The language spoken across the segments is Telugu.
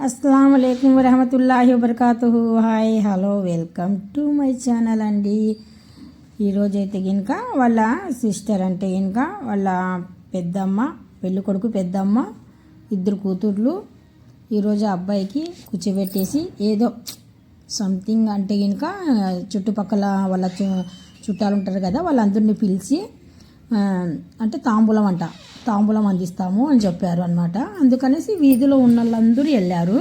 అస్సలం అయికం వరహమతుల్లాహి వబర్కాతు hi hello welcome to my channel అండి. ఈరోజైతే ఇంకా వాళ్ళ సిస్టర్ అంటే ఇంకా వాళ్ళ పెద్దమ్మ పెళ్ళి కొడుకు పెద్దమ్మ ఇద్దరు కూతుర్లు ఈరోజు అబ్బాయికి కూర్చోబెట్టేసి ఏదో సంథింగ్ అంటే ఇంకా చుట్టుపక్కల వాళ్ళ చు- చుట్టాలు ఉంటారు కదా వాళ్ళందరినీ పిలిచి అంటే తాంబూలం అంట. తాంబూలం అందిస్తాము అని చెప్పారు అనమాట అందుకనేసి వీధిలో ఉన్న వాళ్ళందరూ వెళ్ళారు.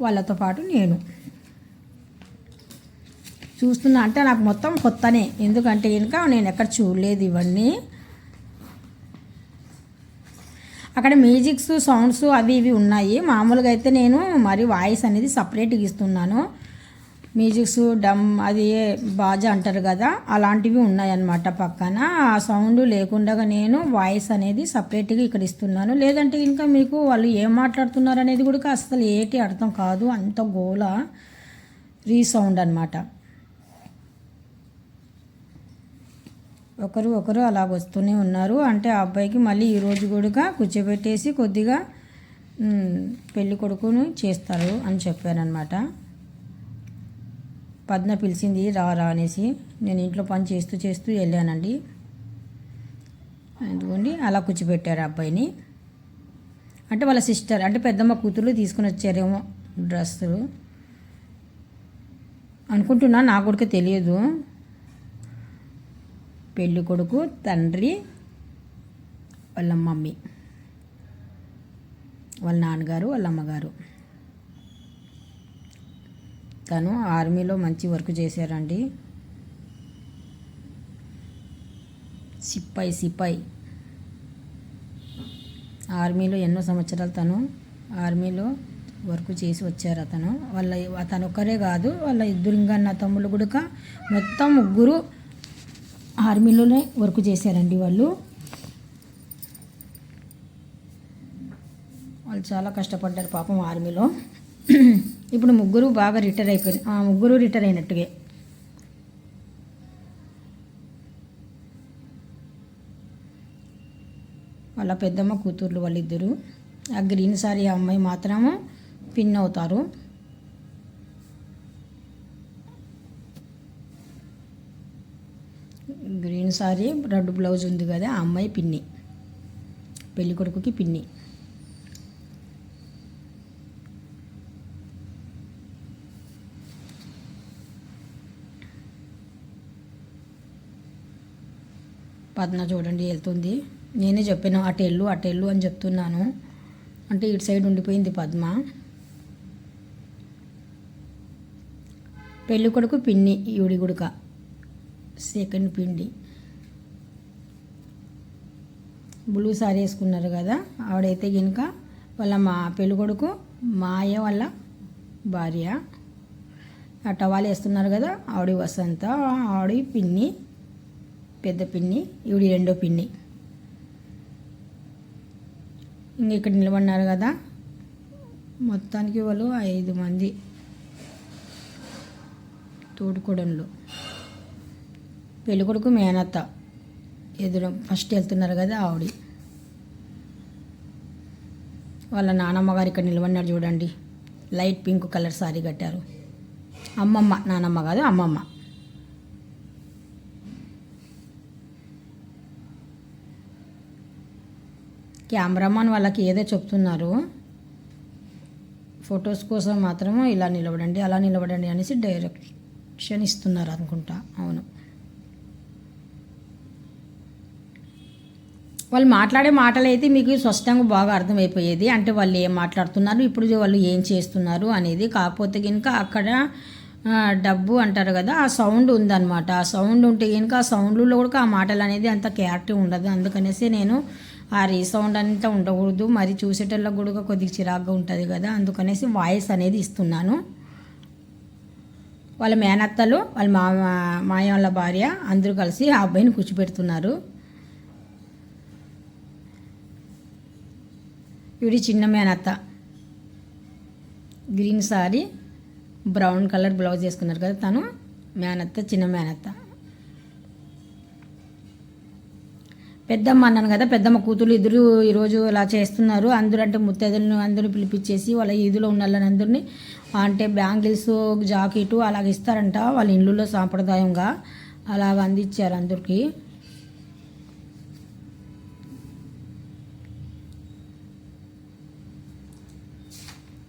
వాళ్ళతో పాటు నేను. చూస్తున్నా అంటే నాకు మొత్తం కొత్తనే. ఎందుకంటే ఇంకా నేను ఎక్కడ చూడలేదు ఇవన్నీ. అక్కడ మ్యూజిక్స్ సౌండ్స్ అవి ఇవి ఉన్నాయి. మామూలుగా అయితే నేను మరి వాయిస్ అనేది సపరేట్గా ఇస్తున్నాను. మ్యూజిక్స్ డమ్ అది బాజా అంటారు కదా అలాంటివి ఉన్నాయన్నమాట పక్కన. ఆ సౌండ్ లేకుండా నేను వాయిస్ అనేది సపరేట్గా ఇక్కడ ఇస్తున్నాను. లేదంటే ఇంకా మీకు వాళ్ళు ఏం మాట్లాడుతున్నారు అనేది కూడా అసలు ఏటి అర్థం కాదు. అంత గోల రీసౌండ్ అనమాట ఒకరు ఒకరు అలాగ వస్తూనే ఉన్నారు. అంటే ఆ అబ్బాయికి మళ్ళీ ఈరోజు కూడా కూర్చోబెట్టేసి కొద్దిగా పెళ్ళి కొడుకును చేస్తారు అని చెప్పానమాట పద్మ పిలిచింది రా రా అనేసి నేను ఇంట్లో పని చేస్తూ చేస్తూ వెళ్ళానండి. అందుకోండి అలా కూర్చోబెట్టారు అబ్బాయిని. అంటే వాళ్ళ సిస్టర్ అంటే పెద్దమ్మ కూతురు తీసుకుని వచ్చారేమో డ్రెస్సులు అనుకుంటున్నా నా కొడుకు తెలియదు. పెళ్ళి కొడుకు తండ్రి వాళ్ళ మమ్మీ వాళ్ళ నాన్నగారు వాళ్ళ అమ్మగారు. తను ఆర్మీలో మంచి వర్క్ చేశారండి. సిపాయి సిపాయి ఆర్మీలో ఎన్నో సంవత్సరాలు తను ఆర్మీలో వర్క్ చేసి వచ్చారు అతను. వాళ్ళ అతను ఒక్కరే కాదు వాళ్ళ ఇద్దరు ఇంకా నా తమ్ముళ్ళు కూడా మొత్తం ముగ్గురు ఆర్మీలోనే వర్క్ చేశారండి వాళ్ళు. వాళ్ళు చాలా కష్టపడ్డారు పాపం ఆర్మీలో. ఇప్పుడు ముగ్గురు బాగా రిటైర్ అయిపోయారు ఆ, ముగ్గురు రిటైర్ అయినట్టుగా. వాళ్ళ పెద్దమ్మ కూతుర్లు వాళ్ళిద్దరు. ఆ గ్రీన్ సారీ అమ్మాయి మాత్రము పిన్ అవుతారు. గ్రీన్ సారీ రెడ్ బ్లౌజ్ ఉంది కదా ఆ అమ్మాయి పిన్ని. పెళ్ళికొడుకుకి పిన్ని. పద్మ చూడండి వెళ్తుంది. నేనే చెప్పాను అటు వెళ్ళు అటు వెళ్ళు అని చెప్తున్నాను. అంటే ఇటు సైడ్ ఉండిపోయింది పద్మ. పెళ్ళి కొడుకు పిన్ని ఈవిడి గుడక సెకండ్ పిండి. బ్లూ సారీ వేసుకున్నారు కదా ఆవిడైతే కనుక వాళ్ళ మా పెళ్ళి కొడుకు మాయ వాళ్ళ భార్య. ఆ టవాలు వేస్తున్నారు కదా ఆవిడ వసంత ఆవిడ పిన్ని. పెద్ద పిన్ని ఈవిడి రెండో పిన్ని. ఇంక ఇక్కడ నిలబడినారు కదా మొత్తానికి వాళ్ళు ఐదు మంది తోడుకోడంలో పెళ్ళికొడుకు మేనత్త ఎదురు ఫస్ట్ వెళ్తున్నారు కదా ఆవిడ. వాళ్ళ నానమ్మ గారు ఇక్కడ నిలబడినారు చూడండి. లైట్ పింక్ కలర్ సారీ కట్టారు. అమ్మమ్మ నానమ్మ కాదు అమ్మమ్మ. కెమెరామాన్ వాళ్ళకి ఏదో చెప్తున్నారు? ఫొటోస్ కోసం మాత్రము ఇలా నిలబడండి అలా నిలబడండి అనేసి డైరెక్షన్ ఇస్తున్నారు అనుకుంటా. అవును. వాళ్ళు మాట్లాడే మాటలు అయితే మీకు స్పష్టంగా బాగా అర్థమైపోయేది. అంటే వాళ్ళు ఏం మాట్లాడుతున్నారు ఇప్పుడు వాళ్ళు ఏం చేస్తున్నారు అనేది. కాకపోతే కనుక అక్కడ డబ్బు అంటారు కదా ఆ సౌండ్ ఉందన్నమాట. ఆ సౌండ్ ఉంటే కనుక ఆ సౌండ్లో కూడా ఆ మాటలు అనేది అంత క్లారిటీ ఉండదు. అందుకనేసి నేను ఆ రీసౌండ్ అంతా ఉండకూడదు. మరి చూసేటోళ్ళకి కూడా కొద్దిగా చిరాగ్గా ఉంటుంది కదా. అందుకనేసి వాయిస్ అనేది ఇస్తున్నాను. వాళ్ళ మేనత్తలు వాళ్ళ మా మాయ వాళ్ళ భార్య అందరూ కలిసి ఆ అబ్బాయిని కూర్చోపెడుతున్నారు ఇవి చిన్న మేనత్త. Green sari brown colour blouse వేసుకున్నారు కదా తను. మేనత్త చిన్న మేనత్త. పెద్దమ్మ అన్నాను కదా పెద్దమ్మ కూతురు ఇద్దరు ఈరోజు ఇలా చేస్తున్నారు. అందరూ అంటే ముత్తైదులను అందరూ పిలిపించేసి వాళ్ళ ఈదులో ఉన్న వాళ్ళని అందరినీ అంటే బ్యాంగిల్స్ జాకెట్ అలాగ ఇస్తారంట వాళ్ళ ఇళ్ళలో సాంప్రదాయంగా. అలాగ అందించారు అందరికీ.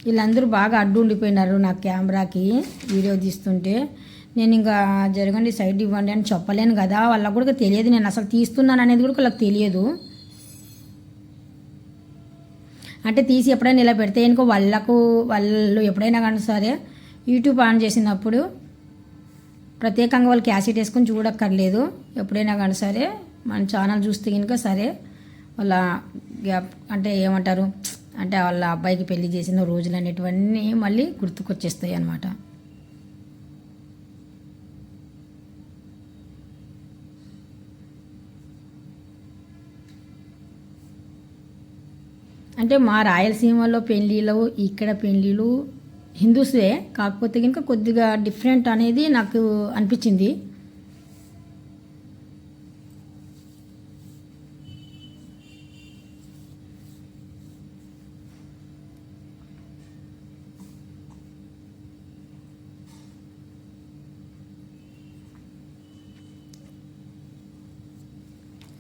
వీళ్ళందరూ బాగా అడ్డు ఉండిపోయినారు నా కెమెరాకి వీడియో తీస్తుంటే. నేను ఇంకా జరగండి సైడ్ ఇవ్వండి అని చెప్పలేను కదా. వాళ్ళకు కూడా తెలియదు నేను అసలు తీస్తున్నాను అనేది కూడా వాళ్ళకి తెలియదు. అంటే తీసి ఎప్పుడైనా ఇలా పెడితే ఇంకో వాళ్ళకు వాళ్ళు ఎప్పుడైనా కానీ సరే యూట్యూబ్ ఆన్ చేసినప్పుడు ప్రత్యేకంగా వాళ్ళు క్యాసెట్ వేసుకొని చూడక్కర్లేదు. ఎప్పుడైనా కానీ సరే మన ఛానల్ చూస్తే కనుక సరే వాళ్ళ గ్యాప్ అంటే ఏమంటారు? అంటే వాళ్ళ అబ్బాయికి పెళ్ళి చేసిన రోజులు అనేటివన్నీ మళ్ళీ గుర్తుకొచ్చేస్తాయి అన్నమాట. అంటే మా రాయలసీమలో పెళ్ళిళ్ళు ఇక్కడ పెళ్ళిళ్ళు హిందూసే. కాకపోతే కనుక కొద్దిగా డిఫరెంట్ అనేది నాకు అనిపించింది.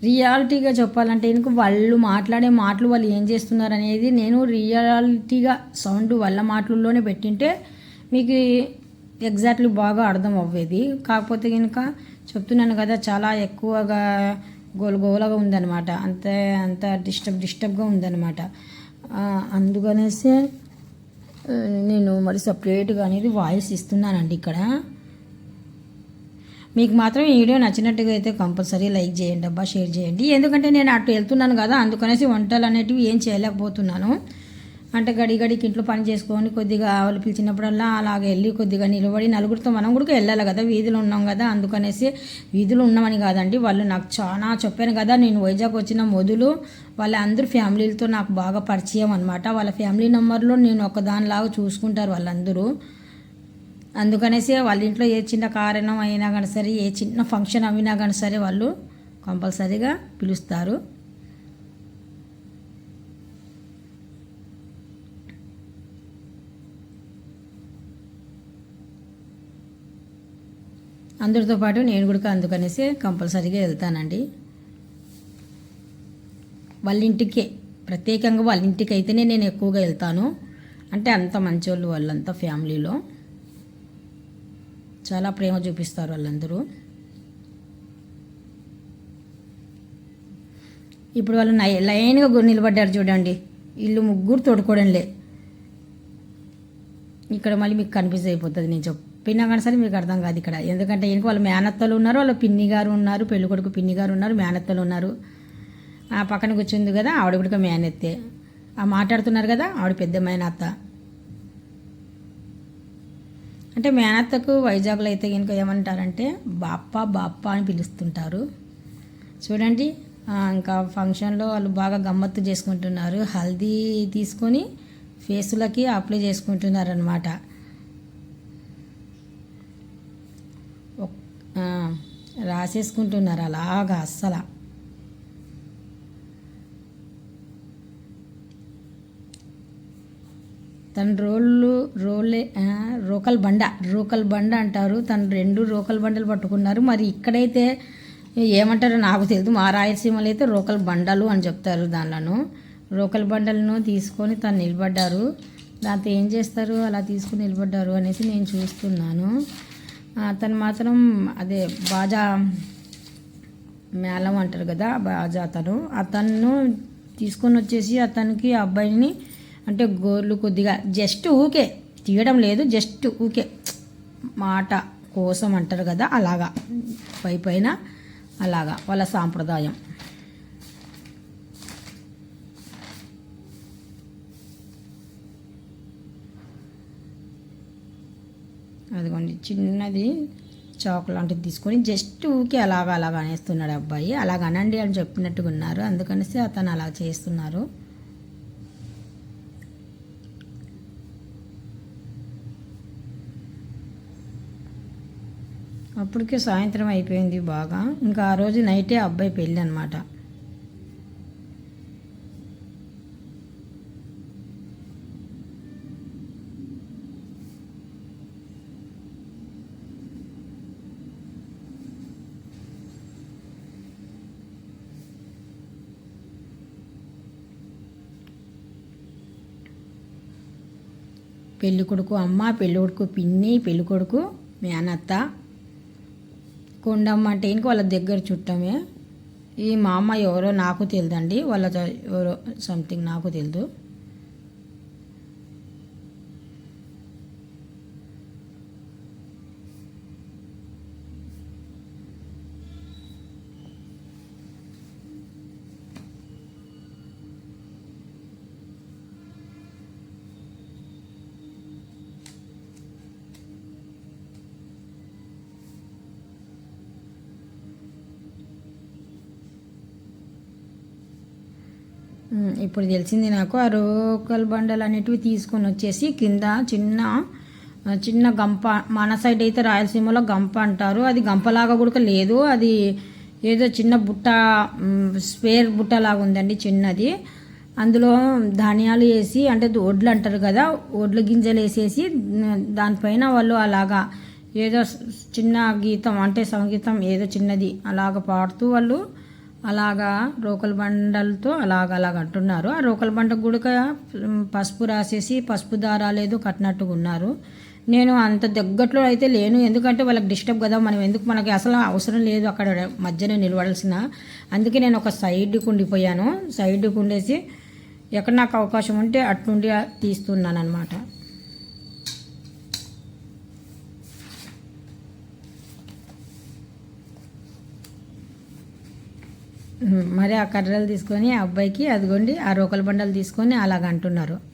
రియాలిటీగా చెప్పాలంటే ఎందుకు వాళ్ళు మాట్లాడే మాటలు వాళ్ళు ఏం చేస్తున్నారు అనేది నేను రియాలిటీగా సౌండ్ వాళ్ళ మాటల్లోనే పెట్టింటే మీకు ఎగ్జాక్ట్లీ బాగా అర్థం అవ్వేది. కాకపోతే కనుక చెప్తున్నాను కదా చాలా ఎక్కువగా గోలగోలగా ఉందన్నమాట. అంతే అంత డిస్టర్బ్ డిస్టర్బ్గా ఉందన్నమాట. అందుకనేసి అందుకనేసే నేను మరి సపరేట్గా అనేది వాయిస్ ఇస్తున్నానండి ఇక్కడ. మీకు మాత్రం ఈ వీడియో నచ్చినట్టుగా అయితే కంపల్సరీ లైక్ చేయండి అబ్బా షేర్ చేయండి. ఎందుకంటే నేను అటు వెళ్తున్నాను కదా అందుకనేసి వంటలు అనేటివి ఏం చేయలేకపోతున్నాను. అంటే గడి గడికి ఇంట్లో పని చేసుకొని కొద్దిగా వాళ్ళు పిలిచినప్పుడల్లా అలాగ వెళ్ళి కొద్దిగా నిలబడి నలుగురితో మనం కూడా వెళ్ళాలి కదా వీధిలో ఉన్నాం కదా అందుకనేసి వీధిలో ఉన్నామని కాదండి. వాళ్ళు నాకు చాలా చెప్పాను కదా నేను వైజాగ్ వచ్చిన మొదలు వాళ్ళందరూ ఫ్యామిలీలతో నాకు బాగా పరిచయం అనమాట వాళ్ళ ఫ్యామిలీ నెంబర్లో నేను ఒక దానిలాగా చూసుకుంటారు వాళ్ళందరూ. అందుకనేసి వాళ్ళ ఇంట్లో ఏ చిన్న కారణం అయినా కానీ సరే ఏ చిన్న ఫంక్షన్ అయినా కానీ సరే వాళ్ళు కంపల్సరీగా పిలుస్తారు. అందరితో పాటు నేను కూడా అందుకనేసి కంపల్సరీగా వెళ్తానండి. వాళ్ళ ఇంటికే ప్రత్యేకంగా వాళ్ళ ఇంటికి అయితేనే నేను ఎక్కువగా వెళ్తాను. అంటే అంత మంచోళ్ళు వాళ్ళంతా ఫ్యామిలీలో. చాలా ప్రేమ చూపిస్తారు వాళ్ళందరూ. ఇప్పుడు వాళ్ళు లైన్గా నిలబడ్డారు చూడండి. ఇల్లు ముగ్గురు తోడుకోవడంలే ఇక్కడ మళ్ళీ మీకు కన్ఫ్యూజ్ అయిపోతుంది నేను చెప్పినా కానీ సరే మీకు అర్థం కాదు ఇక్కడ. ఎందుకంటే వెనక వాళ్ళు మేనత్తలు ఉన్నారు వాళ్ళ పిన్ని గారు ఉన్నారు పెళ్ళి కొడుకు పిన్ని గారు ఉన్నారు మేనత్తలు ఉన్నారు. ఆ పక్కన కూర్చుంది కదా ఆవిడ కూడా మేనత్తే. ఆ మాట్లాడుతున్నారు కదా ఆవిడ పెద్ద మేనత్త. అంటే మేనత్తకు వైజాగ్లో అయితే కనుక ఏమంటారంటే బాప్ప బాప్ప అని పిలుస్తుంటారు. చూడండి ఇంకా ఫంక్షన్లో వాళ్ళు బాగా గమ్మత్తు చేసుకుంటున్నారు. హల్దీ తీసుకొని ఫేసులకి అప్లై చేసుకుంటున్నారు అనమాట రాసేసుకుంటున్నారు అలాగా అస్సలు. తన రోళ్ళు రోలే రోకల్ బండ. రోకల్ బండ అంటారు. తను రెండు రోకల్ బండలు పట్టుకున్నారు. మరి ఇక్కడైతే ఏమంటారో నాకు తెలియదు. మా రాయలసీమలో అయితే రోకల్ బండలు అని చెప్తారు దానిలను. రోకల్ బండలను తీసుకొని తను నిలబడ్డారు. దాంతో ఏం చేస్తారు? అలా తీసుకుని నిలబడ్డారు అనేసి నేను చూస్తున్నాను. తను మాత్రం అదే బాజా మేళం అంటారు కదా బాజా అతను. అతను తీసుకొని వచ్చేసి అతనికి ఆ అబ్బాయిని అంటే గోర్లు కొద్దిగా జస్ట్ ఊకే తీయడం లేదు జస్ట్ ఊకే. మాట కోసం అంటారు కదా అలాగా. పై పైన అలాగా వాళ్ళ సాంప్రదాయం. అదిగోండి చిన్నది చాక్ లాంటిది తీసుకొని జస్ట్ ఊకే అలాగా అలాగా అనేస్తున్నాడు అబ్బాయి. అలాగ అనండి అని చెప్పినట్టుగా ఉన్నారు. అందుకనేసి అతను అలా చేస్తున్నారు. అప్పటికే సాయంత్రం అయిపోయింది బాగా. ఇంకా ఆ రోజు నైటే అబ్బాయి పెళ్ళి అనమాట పెళ్ళికొడుకు అమ్మ పెళ్ళికొడుకు పిన్ని పెళ్ళికొడుకు మీ కొండమ్మ అంటే ఇంక వాళ్ళ దగ్గర చుట్టమే. ఈ మా అమ్మ ఎవరో నాకు తెలియదండి. వాళ్ళ ఎవరో సంథింగ్ నాకు తెలియదు. ఇప్పుడు తెలిసింది నాకు. ఆ రోకల్ బండలు అనేటివి తీసుకొని వచ్చేసి కింద చిన్న చిన్న గంప మన సైడ్ అయితే రాయలసీమలో గంప అంటారు. అది గంపలాగా కూడా లేదు. అది ఏదో చిన్న బుట్ట స్పేర్ బుట్ట లాగా ఉందండి చిన్నది. అందులో ధాన్యాలు వేసి అంటే వడ్లు అంటారు కదా వడ్ల గింజలు వేసేసి దానిపైన వాళ్ళు అలాగా ఏదో చిన్న గీతం అంటే సంగీతం ఏదో చిన్నది అలాగ పాడుతూ వాళ్ళు అలాగా రోకల బండలతో అలాగ అలాగ అంటున్నారు. ఆ రోకల బండకు కూడా పసుపు రాసేసి పసుపు దారాలేదో కట్టినట్టుగా ఉన్నారు. నేను అంత దగ్గట్లో అయితే లేను. ఎందుకంటే వాళ్ళకి డిస్టర్బ్ కదా మనం ఎందుకు మనకి అసలు అవసరం లేదు అక్కడ మధ్యనే నిలబడాల్సిన. అందుకే నేను ఒక సైడ్కి ఉండిపోయాను. సైడ్కి ఉండేసి ఎక్కడ నాకు అవకాశం ఉంటే అట్నుండి తీస్తున్నాను అనమాట మరి ఆ కర్రలు తీసుకొని ఆ అబ్బాయికి అదిగోండి ఆ రోకల బండలు తీసుకొని అలాగ అంటున్నారు.